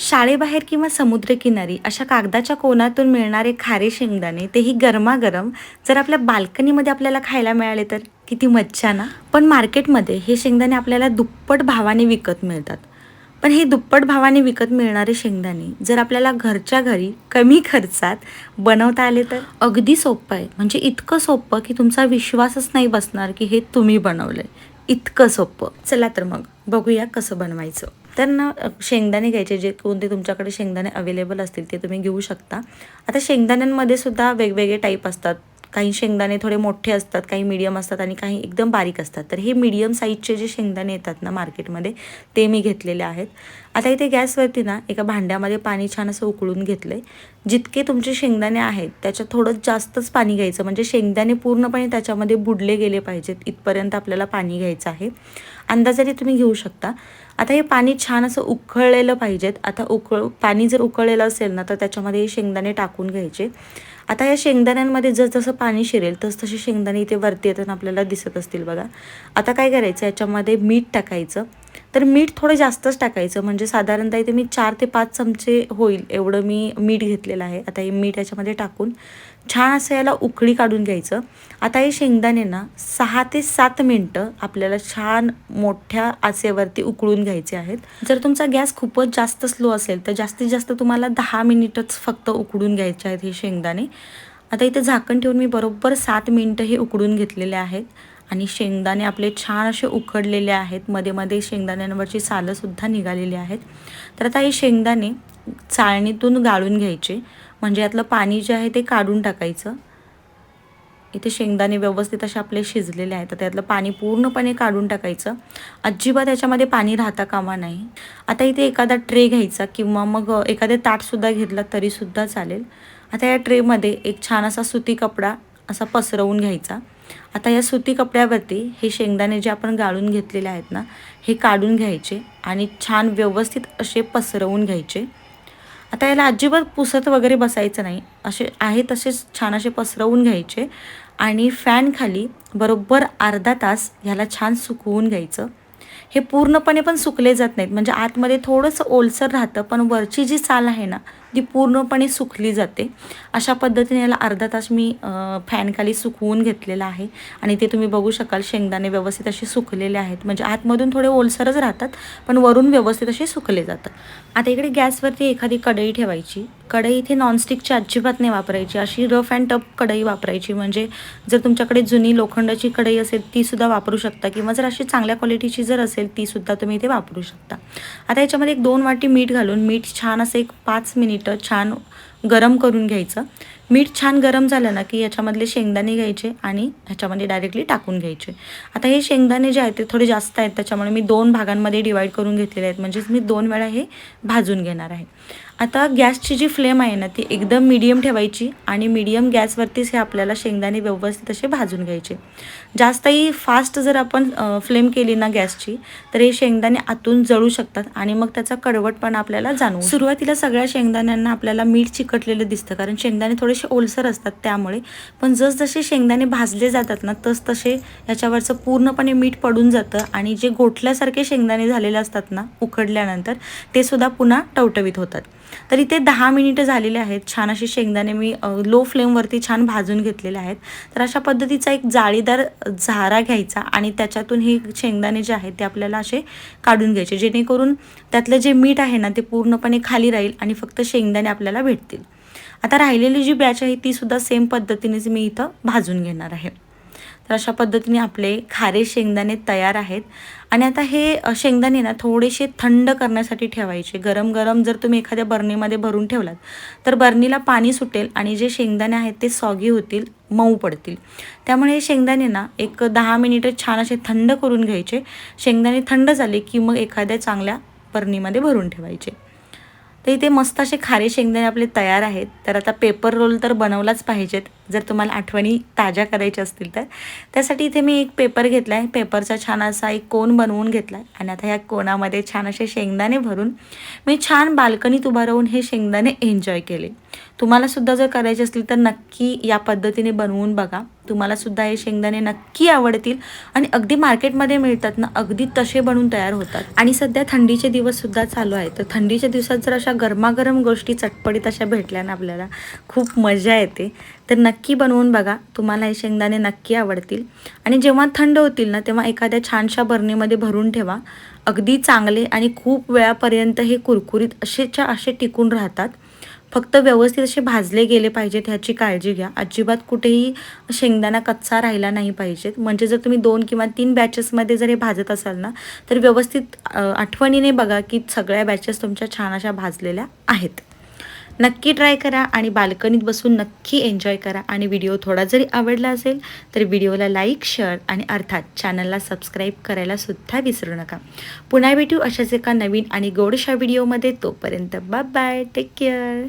शाळेबाहेर किंवा समुद्रकिनारी अशा कागदाच्या कोनातून मिळणारे खारे शेंगदाणे तेही गरमागरम जर आपल्या बाल्कनीमध्ये आपल्याला खायला मिळाले तर किती मज्जा ना? पण मार्केटमध्ये हे शेंगदाणे आपल्याला दुप्पट भावाने विकत मिळतात. पण हे दुप्पट भावाने विकत मिळणारे शेंगदाणे जर आपल्याला घरच्या घरी कमी खर्चात बनवता आले तर? अगदी सोपं आहे. म्हणजे इतकं सोपं की तुमचा विश्वासच नाही बसणार की हे तुम्ही बनवलं आहे इतकं सोपं. चला तर मग बघूया कसं बनवायचं. तर ना शेंगदाणे घ्यायचे जे कोणते तुमच्याकडे शेंगदाणे अवेलेबल असतील ते तुम्ही घेऊ शकता. आता शेंगदाण्यांमध्ये सुद्धा वेगवेगळे टाईप असतात. काही शेंगदाणे थोडे मोठे असतात काही मीडियम असतात आणि काही एकदम बारीक असतात. तर हे मीडियम साईजचे जे शेंगदाणे येतात ना मार्केटमध्ये ते मी घेतलेले आहेत. आता इथे गॅसवरती ना एका भांड्यामध्ये पाणी छान असं उकळून घेतलं आहे जितके तुमचे शेंगदाणे आहेत त्याच्यात थोडं जास्तच पाणी घ्यायचं. म्हणजे शेंगदाणे पूर्णपणे त्याच्यामध्ये बुडले गेले पाहिजेत. इथपर्यंत आपल्याला पाणी घ्यायचं आहे. अंदाजाने तुम्ही घेऊ शकता. आता हे पाणी छान असं उकळलेलं पाहिजेत. आता उकळ पाणी जर उकळलेलं असेल ना तर त्याच्यामध्ये हे शेंगदाणे टाकून घ्यायचे. आता या शेंगदाण्यांमध्ये जसजसं पाणी शिरेल तस तसे शेंगदाणे इथे वरती येताना आपल्याला दिसत असतील बघा. आता काय करायचं? याच्यामध्ये मीठ टाकायचं. तर मीठ थोडं जास्तच टाकायचं. म्हणजे साधारणतः इथे मी चार ते पाच चमचे होईल एवढं मी मीठ घेतलेलं आहे. आता हे मीठ याच्यामध्ये टाकून छान असं याला उकळी काढून घ्यायचं. आता हे शेंगदाणे ना सहा ते सात मिनटं आपल्याला छान मोठ्या आचेवरती उकळून घ्यायचे आहेत. जर तुमचा गॅस खूपच जास्त स्लो असेल तर जास्तीत जास्त तुम्हाला दहा मिनिटच फक्त उकडून घ्यायचे आहेत हे शेंगदाणे. आता इथे झाकण ठेवून मी बरोबर सात मिनटं हे उकडून घेतलेले आहेत. आणि शेंगदाणे आपले छान असे उकडलेले आहेत. मध्ये मध्ये शेंगदाण्यांवरची सालंसुद्धा निघालेली आहेत. तर आता हे शेंगदाणे चाळणीतून गाळून घ्यायचे. म्हणजे यातलं पाणी जे आहे ते काढून टाकायचं. इथे शेंगदाणे व्यवस्थित असे आपले शिजलेले आहेत. तर त्यातलं पाणी पूर्णपणे काढून टाकायचं. अजिबात याच्यामध्ये पाणी राहता कामा नाही. आता इथे एखादा ट्रे घ्यायचा किंवा मग एखादे ताटसुद्धा घेतला तरीसुद्धा चालेल. आता या ट्रेमध्ये एक छान असा सुती कपडा असा पसरवून घ्यायचा. आता या सुती कपड्यावरती हे शेंगदाणे जे आपण गाळून घेतलेले आहेत ना हे काढून घ्यायचे आणि छान व्यवस्थित असे पसरवून घ्यायचे. आता याला अजिबात पुसत वगैरे बसायचं नाही. असे आहे तसेच छान असे पसरवून घ्यायचे आणि फॅनखाली बरोबर अर्धा तास ह्याला छान सुकवून घ्यायचं. हे पूर्णपणे पण सुकले जात नाहीत. म्हणजे आतमध्ये थोडंसं ओलसर राहतं पण वरची जी साल आहे ना ती पूर्णपणे सुकली जाते. अशा पद्धतीने याला अर्धा तास मी फॅनखाली सुकवून घेतलेला आहे. आणि ते तुम्ही बघू शकाल शेंगदाणे व्यवस्थित असे सुकलेले आहेत. म्हणजे आतमधून थोडे ओलसरच राहतात पण वरून व्यवस्थित असे सुकले जातात. आता इकडे गॅसवरती एखादी कढई ठेवायची. कढई इथे नॉनस्टिकची अजिबात नाही वापरायची. अशी रफ अँड टफ कढई वापरायची. म्हणजे जर तुमच्याकडे जुनी लोखंडाची कढई असेल ती सुद्धा वापरू शकता. किंवा जर अशी चांगल्या क्वालिटीची जर असेल ती सुद्धा तुम्ही इथे वापरू शकता. आता याच्यामध्ये एक दोन वाटी मीठ घालून मीठ छान असं एक पाच मिनिट छान गरम करून घ्यायचं. मीठ छान गरम झालं ना की याच्यामधले शेंगदाणे घ्यायचे आणि ह्याच्यामध्ये डायरेक्टली टाकून घ्यायचे. आता हे शेंगदाणे जे आहेत ते थोडे जास्त आहेत त्याच्यामुळे मी दोन भागांमध्ये डिवाईड करून घेतलेले आहेत. म्हणजेच मी दोन वेळा हे भाजून घेणार आहे. आता गॅसची जी फ्लेम आहे ना ती एकदम मीडियम ठेवायची आणि मीडियम गॅसवरतीच हे आपल्याला शेंगदाणे व्यवस्थित असे भाजून घ्यायचे. जास्तही फास्ट जर आपण फ्लेम केली ना गॅसची तर हे शेंगदाणे आतून जळू शकतात आणि मग त्याचा कडवटपणा आपल्याला जाणवू सुरुवातीला सगळ्या शेंगदाण्यांना आपल्याला मीठ चिकटलेलं दिसतं. कारण शेंगदाणे थोडेसे ओलसर असतात त्यामुळे. पण जसजसे शेंगदाणे भाजले जातात ना तस तसे याच्यावरचं पूर्णपणे मीठ पडून जातं आणि जे गोठल्यासारखे शेंगदाणे झालेले असतात ना उकडल्यानंतर ते सुद्धा पुन्हा टवटवीत होतात. तर इथे दहा मिनिटं झालेले आहेत. छान असे शेंगदाणे मी लो फ्लेमवरती छान भाजून घेतलेले आहेत. तर अशा पद्धतीचा एक जाळीदार झारा घ्यायचा आणि त्याच्यातून हे शेंगदाणे जे आहेत ते आपल्याला असे काढून घ्यायचे. जेणेकरून त्यातलं जे मीठ आहे ना ते पूर्णपणे खाली राहील आणि फक्त शेंगदाणे आपल्याला भेटतील. आता राहिलेली जी बॅच आहे ती सुद्धा सेम पद्धतीनेच मी इथं भाजून घेणार आहे. तर अशा पद्धतीने आपले खारे शेंगदाणे तयार आहेत. आणि आता हे शेंगदाणे ना थोडेसे थंड करण्यासाठी ठेवायचे. गरम गरम जर तुम्ही एखाद्या बरणीमध्ये भरून ठेवलात तर बरणीला पाणी सुटेल आणि जे शेंगदाणे आहेत ते सॉगी होतील मऊ पडतील. त्यामुळे हे शेंगदाणे ना एक दहा मिनिटं छान असे थंड करून घ्यायचे. शेंगदाणे थंड झाले की मग एखाद्या चांगल्या बरणीमध्ये भरून ठेवायचे. तर इथे मस्त असे खारे शेंगदाणे आपले तयार आहेत. तर आता पेपर रोल तर बनवलाच पाहिजेत. जर तुम्हाला आठवणी ताज्या करायच्या असतील तर. त्यासाठी इथे मी एक पेपर घेतला आहे पेपरचा छान असा एक कोन बनवून घेतला आहे आणि आता ह्या कोणामध्ये छान असे शेंगदाणे भरून मी छान बाल्कनीत उभा राहून हे शेंगदाणे एन्जॉय केले. तुम्हालासुद्धा जर करायचे असतील तर नक्की या पद्धतीने बनवून बघा. तुम्हाला सुद्धा हे शेंगदाणे नक्की आवडतील आणि अगदी मार्केटमध्ये मिळतात ना अगदी तसे बनवून तयार होतात. आणि सध्या थंडीचे दिवस सुद्धा चालू आहेत. तर थंडीच्या दिवसात जर अशा गरमागरम गोष्टी चटपटीत अशा भेटल्या ना आपल्याला खूप मजा येते. तर नक्की बनवून बघा तुम्हाला हे शेंगदाणे नक्की आवडतील. आणि जेव्हा थंड होतील ना तेव्हा एखाद्या छानशा बरणीमध्ये भरून ठेवा. अगदी चांगले आणि खूप वेळापर्यंत हे कुरकुरीत असेच्या असे टिकून राहतात. फक्त व्यवस्थित असे भाजले गेले पाहिजेत ह्याची काळजी घ्या. अजिबात कुठेही शेंगदाणा कच्चा राहिला नाही पाहिजेत. म्हणजे जर तुम्ही दोन किंवा तीन बॅचेसमध्ये जर हे भाजत असाल ना तर व्यवस्थित आठवणीने बघा की सगळ्या बॅचेस तुमच्या छान अशा भाजलेल्या आहेत. नक्की ट्राय करा आणि बाल्कनीत बसून नक्की एन्जॉय करा. आणि व्हिडिओ थोडा जरी आवडला असेल तर व्हिडिओला लाईक शेअर आणि अर्थात चॅनलला सबस्क्राईब करायलासुद्धा विसरू नका. पुन्हा भेटू अशाच एका नवीन आणि गोडशा व्हिडिओमध्ये तोपर्यंत बाय बाय टेक केअर